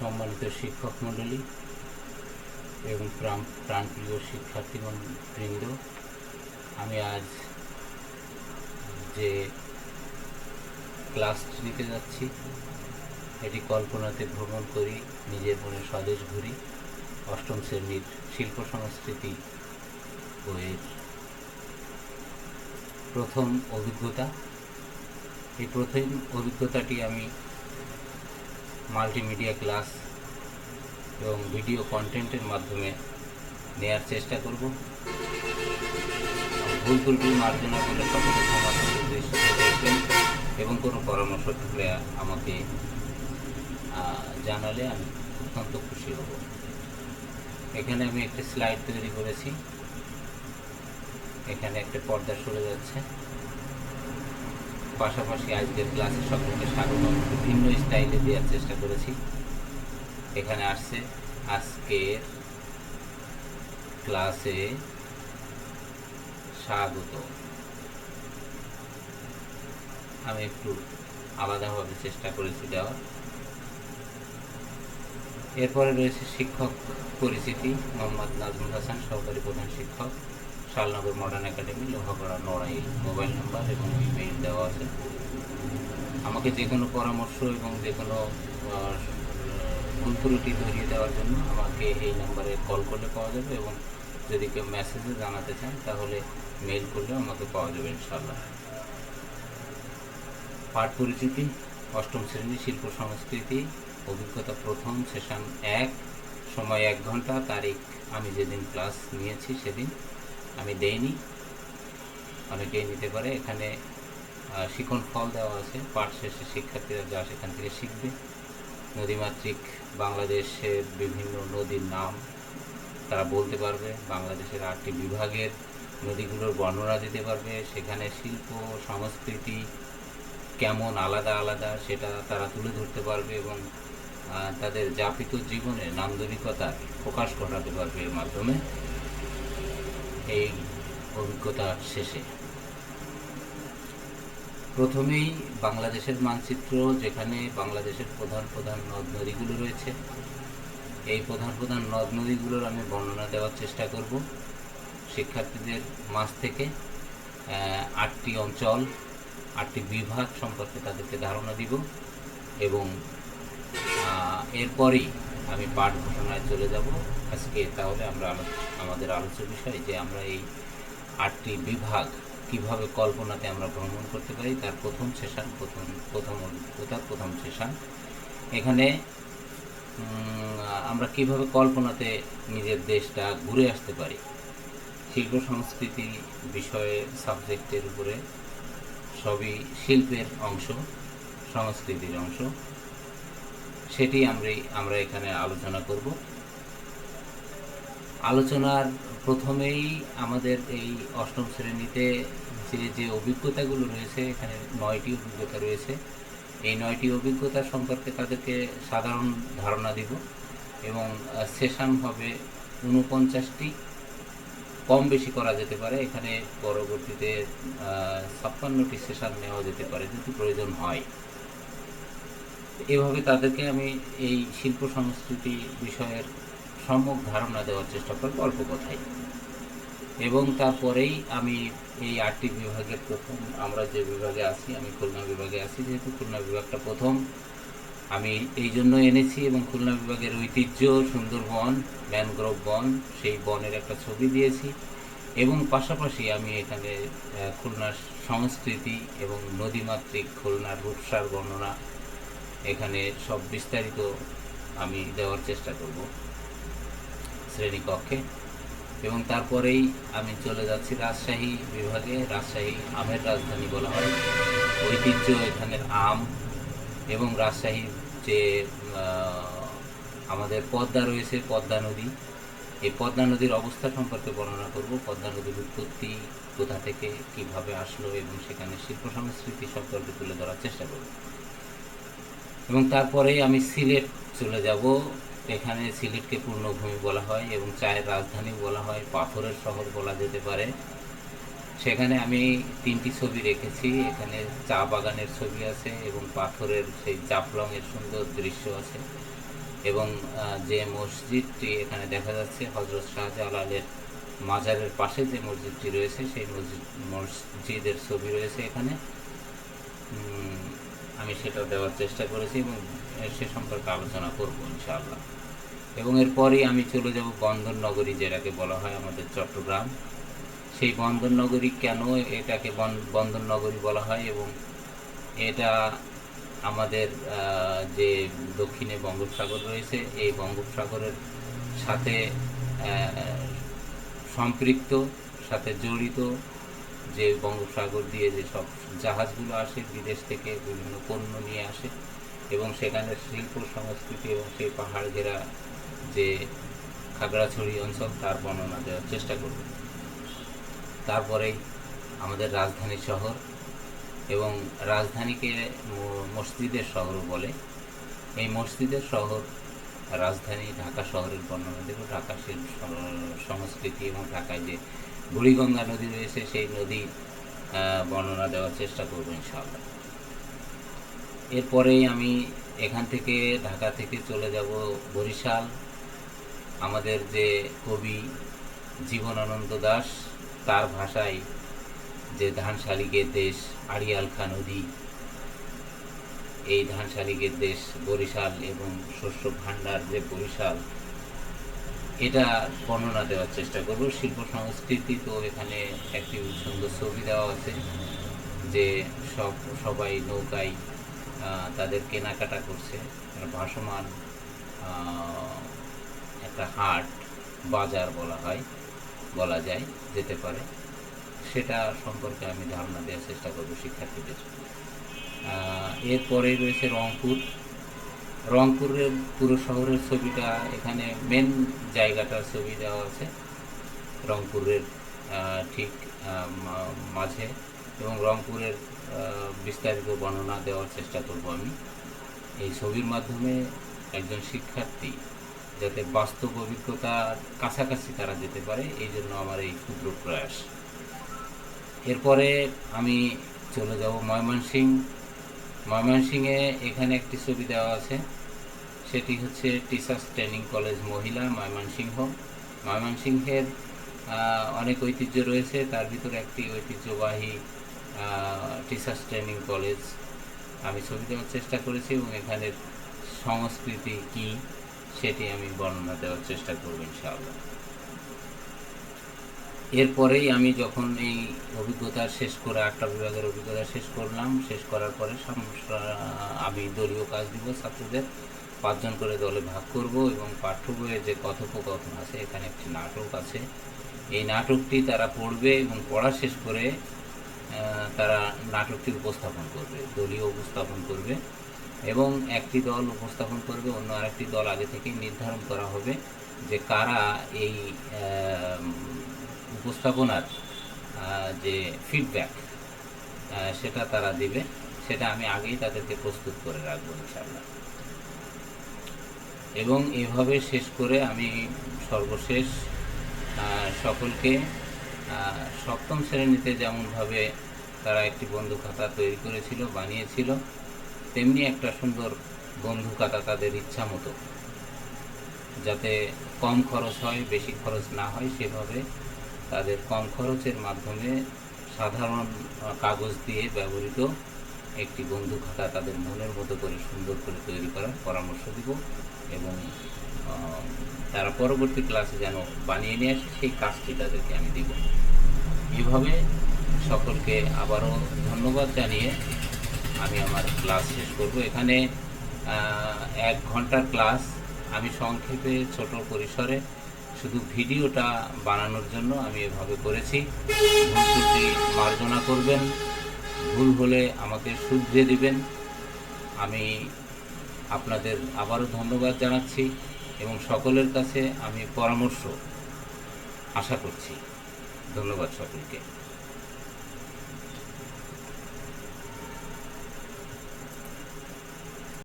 সম্মানিত শিক্ষক মণ্ডলী এবং প্রাণ প্রাণপ্রিয় শিক্ষার্থী বৃন্দ, আমি আজ যে ক্লাস নিতে যাচ্ছি, এটি কল্পনাতে ভ্রমণ করি, নিজের মনে স্বদেশ ঘুরি। অষ্টম শ্রেণির শিল্প সংস্কৃতি বইয়ের প্রথম অভিজ্ঞতা। এই প্রথম অভিজ্ঞতাটি আমি মাল্টিমিডিয়া ক্লাস এবং ভিডিও কন্টেন্টের মাধ্যমে নেয়ার চেষ্টা করব। ভুল ত্রুটি মার্জনা করে সকলে দেখবেন এবং কোনো পরামর্শ থাকলে আমাকে জানালে আমি অত্যন্ত খুশি হব। এখানে আমি একটি স্লাইড তৈরি করেছি। এখানে একটা পর্দা সরে যাচ্ছে। পাশাপাশি আজকের ক্লাসে সকলকে স্বাগত। বিভিন্ন স্টাইলে দেওয়ার চেষ্টা করেছি। এখানে আসছে আজকের ক্লাসে স্বাগত। আমি একটু আলাদাভাবে চেষ্টা করেছি দেওয়ার। এরপরে রয়েছে শিক্ষক পরিচিতি, মোহাম্মদ নাজমুল হাসান, সহকারী প্রধান শিক্ষক। Shalnagar modern academy, Lohagara, Narail, mobile number এবং ইমেইল দেওয়া আছে। আমাকে যে কোনো পরামর্শ এবং যে কোনো ভুল ধরিয়ে দেওয়ার জন্য আমাকে এই নাম্বারে কল করলে পাওয়া যাবে এবং যদি কেউ মেসেজে জানাতে চান, তাহলে মেইল করলেও আমাকে পাওয়া যাবে ইনশাল্লাহ পাঠ পরিচিতি, অষ্টম শ্রেণি শিল্প সংস্কৃতি, অভিজ্ঞতা প্রথম সেশন এক, সময় এক ঘণ্টা, তারিখ আমি যেদিন ক্লাস নিয়েছি সেদিন আমি দেইনি। অনেকেই নিতে পারে। এখানে শিখন ফল দেওয়া আছে। পাঠ শেষে শিক্ষার্থীরা যা সেখান থেকে শিখবে। নদীমাতৃক বাংলাদেশের বিভিন্ন নদীর নাম তারা বলতে পারবে। বাংলাদেশের আটটি বিভাগের নদীগুলোর বর্ণনা দিতে পারবে। সেখানে শিল্প, সংস্কৃতি কেমন আলাদা আলাদা সেটা তারা তুলে ধরতে পারবে এবং তাদের যাপিত জীবনে নান্দনিকতা প্রকাশ ঘটাতে পারবে এর মাধ্যমে। এই অভিজ্ঞতা শেষে। প্রথমেই বাংলাদেশের মানচিত্র, যেখানে বাংলাদেশের প্রধান প্রধান নদ নদীগুলো রয়েছে। এই প্রধান প্রধান নদ নদীগুলোর আমি বর্ণনা দেওয়ার চেষ্টা করব। শিক্ষার্থীদের মাঝ থেকে আটটি অঞ্চল, আটটি বিভাগ সম্পর্কে তাদেরকে ধারণা দিব এবং এরপরেই আমি পাঠ ঘোষণায় চলে যাব। আজকে তাহলে আমরা আমাদের আলোচ্য বিষয় যে আমরা এই আটটি বিভাগ কীভাবে কল্পনাতে আমরা ভ্রমণ করতে পারি, তার প্রথম সেশন, প্রথম প্রথম অভিজ্ঞতা প্রথম সেশন। এখানে আমরা কীভাবে কল্পনাতে নিজের দেশটা ঘুরে আসতে পারি, শিল্প সংস্কৃতি বিষয়ে সাবজেক্টের উপরে সবই শিল্পের অংশ, সংস্কৃতির অংশ। সেটি আমরা আমরা এখানে আলোচনা করব। আলোচনার প্রথমেই আমাদের এই অষ্টম শ্রেণীতে যে যে অভিজ্ঞতাগুলো রয়েছে, এখানে নয়টি অভিজ্ঞতা রয়েছে। এই নয়টি অভিজ্ঞতা সম্পর্কে তাদেরকে সাধারণ ধারণা দিব এবং সেশন হবে উনপঞ্চাশটি কম বেশি করা যেতে পারে, এখানে পরবর্তীতে ছাপ্পান্নটি সেশন নেওয়া যেতে পারে, যদি প্রয়োজন হয়। এভাবে তাদেরকে আমি এই শিল্প সংস্কৃতি বিষয়ের সম্যক ধারণা দেওয়ার চেষ্টা করব অল্প কথায়। এবং তারপরেই আমি এই আটটি বিভাগের প্রথম, আমরা যে বিভাগে আছি, আমি খুলনা বিভাগে আছি, যেহেতু খুলনা বিভাগটা প্রথম, আমি এই জন্য এনেছি এবং খুলনা বিভাগের ঐতিহ্য, সুন্দরবন, ম্যানগ্রোভ বন, সেই বনের একটা ছবি দিয়েছি। এবং পাশাপাশি আমি এখানে খুলনার সংস্কৃতি এবং নদীমাতৃক খুলনার রূপসার বর্ণনা এখানে সব বিস্তারিত আমি দেওয়ার চেষ্টা করব শ্রেণীকক্ষে। এবং তারপরেই আমি চলে যাচ্ছি রাজশাহী বিভাগে, রাজশাহী আমের রাজধানী বলা হয়। ঐতিহ্য এখানের আম এবং রাজশাহীর যে আমাদের পদ্মা রয়েছে, পদ্মা নদী। এই পদ্মা নদীর অবস্থা সম্পর্কে বর্ণনা করব। পদ্মা নদীর উৎপত্তি কোথা থেকে, কীভাবে আসলো এবং সেখানে শিল্প সংস্কৃতি সম্পর্কে তুলে ধরার চেষ্টা করব। এবং তারপরে আমি সিলেট চলে যাব। এখানে সিলেটকে পূর্ণভূমি বলা হয় এবং চায়ের রাজধানী বলা হয়, পাথরের শহর বলা যেতে পারে। সেখানে আমি তিনটি ছবি রেখেছি। এখানে চা বাগানের ছবি আছে এবং পাথরের সেই জাফলংয়ের সুন্দর দৃশ্য আছে এবং যে মসজিদটি এখানে দেখা যাচ্ছে হজরত শাহজালালের মাজারের পাশে যে মসজিদটি রয়েছে, সেই মসজিদ, মসজিদের ছবি রয়েছে এখানে। আমি সেটা দেওয়ার চেষ্টা করেছি এবং সে সম্পর্কে আলোচনা করব ইনশাআল্লাহ। এবং এরপরেই আমি চলে যাব বন্দর নগরী যেটাকে বলা হয় আমাদের চট্টগ্রাম। সেই বন্দর নগরী কেন এটাকে বন- বন্দর নগরী বলা হয় এবং এটা আমাদের যে দক্ষিণে বঙ্গোপসাগর রয়েছে, এই বঙ্গোপসাগরের সাথে সম্পৃক্ত, সাথে জড়িত যে বঙ্গোপসাগর দিয়ে যে সব জাহাজগুলো আসে, বিদেশ থেকে বিভিন্ন পণ্য নিয়ে আসে এবং সেখানে শিল্প, সংস্কৃতি এবং সেই পাহাড় ঘেরা যে খাগড়াছড়ি অঞ্চল, তার বর্ণনা দেওয়ার চেষ্টা করব। তারপরেই আমাদের রাজধানী শহর এবং রাজধানীকে মসজিদের শহরও বলে। এই মসজিদের শহর রাজধানী ঢাকা শহরের বর্ণনা দেব। ঢাকা শিল্প সংস্কৃতি এবং ঢাকায় যে বুড়িগঙ্গা নদী রয়েছে, সেই নদী বর্ণনা দেওয়ার চেষ্টা করব ইনশাআল্লাহ। এরপরেই আমি এখান থেকে ঢাকা থেকে চলে যাব বরিশাল। আমাদের যে কবি জীবনানন্দ দাস, তার ভাষায় যে ধান শালিকের দেশ আড়িয়াল খা নদী, এই ধান শালিকের দেশ বরিশাল এবং শস্য ভাণ্ডার যে বরিশাল এটা বর্ণনা দেওয়ার চেষ্টা করব। শিল্প সংস্কৃতি তো এখানে একটি সুন্দর ছবি দেওয়া আছে যে সব, সবাই নৌকায় তাদের কেনাকাটা করছে। ভাসমান একটা হাট, বাজার বলা হয়, বলা যায়, যেতে পারে। সেটা সম্পর্কে আমি ধারণা দেওয়ার চেষ্টা করব শিক্ষার্থীদের। এরপরে রয়েছে রংপুর। রংপুরের পুরো শহরের ছবিটা, এখানে মেন জায়গাটার ছবি দেওয়া আছে, রংপুরের ঠিক মাঝে এবং রংপুরের বিস্তারিত বর্ণনা দেওয়ার চেষ্টা করব আমি। এই ছবির মাধ্যমে একজন শিক্ষার্থী যাতে বাস্তব অভিজ্ঞতার কাছাকাছি তারা যেতে পারে, এই জন্য আমার এই ক্ষুদ্র প্রয়াস। এরপরে আমি চলে যাব ময়মনসিং ময়মনসিংহে এখানে একটি ছবি দেওয়া আছে সেটি হচ্ছে টিচার্স ট্রেনিং কলেজ মহিলা, ময়মনসিংহ। ময়মনসিংহের অনেক ঐতিহ্য রয়েছে। তার ভিতরে একটি ঐতিহ্যবাহী টিচার্স ট্রেনিং কলেজ। আমি ছবি দেওয়ার চেষ্টা করেছি এবং এখানের সংস্কৃতি কি সেটি আমি বর্ণনা দেওয়ার চেষ্টা করব ইনশাআল্লাহ। এরপরেই আমি যখন এই অভিজ্ঞতা শেষ করে আটটা বিভাগের অভিজ্ঞতা শেষ করলাম, শেষ করার পরে আমি দলীয় কাজ দিব ছাত্রদের। পাঁচজন করে দলে ভাগ করব এবং পাঠ্য বইয়ের যে কথোপকথন আছে, এখানে একটি নাটক আছে। এই নাটকটি তারা পড়বে এবং পড়া শেষ করে তারা নাটকটি উপস্থাপন করবে, দলীয় উপস্থাপন করবে এবং একটি দল উপস্থাপন করবে, অন্য আরেকটি দল আগে থেকেই নির্ধারণ করা হবে যে কারা এই উপস্থাপনার যে ফিডব্যাক সেটা তারা দিবে। সেটা আমি আগেই তাদেরকে প্রস্তুত করে রাখব ইনশাল্লাহ এবং এভাবে শেষ করে আমি সর্বশেষ সকলকে সপ্তম শ্রেণীতে যেমনভাবে তারা একটি বন্ধু খাতা তৈরি করেছিল, বানিয়েছিল, তেমনি একটা সুন্দর বন্ধু খাতা তাদের ইচ্ছা মতো। যাতে কম খরচ হয়, বেশি খরচ না হয়, সেভাবে তাদের কম খরচের মাধ্যমে সাধারণ কাগজ দিয়ে ব্যবহৃত একটি বন্ধু খাতা তাদের মনের মতো করে সুন্দর করে তৈরি করার পরামর্শ দিব এবং তারা পরবর্তী ক্লাসে যেন বানিয়ে নিয়ে আসে, সেই কাজটি তাদেরকে আমি দিব। এভাবে সকলকে আবারও ধন্যবাদ জানিয়ে আমি আমার ক্লাস শেষ করব। এখানে এক ঘণ্টার ক্লাস আমি সংক্ষেপে ছোট পরিসরে শুধু ভিডিওটা বানানোর জন্য আমি এভাবে করেছি। মার্জনা করবেন। ভুল হলে আমাকে শুধরে দিবেন। আমি আপনাদের আবারও ধন্যবাদ জানাচ্ছি এবং সকলের কাছে আমি পরামর্শ আশা করছি। ধন্যবাদ সকলকে।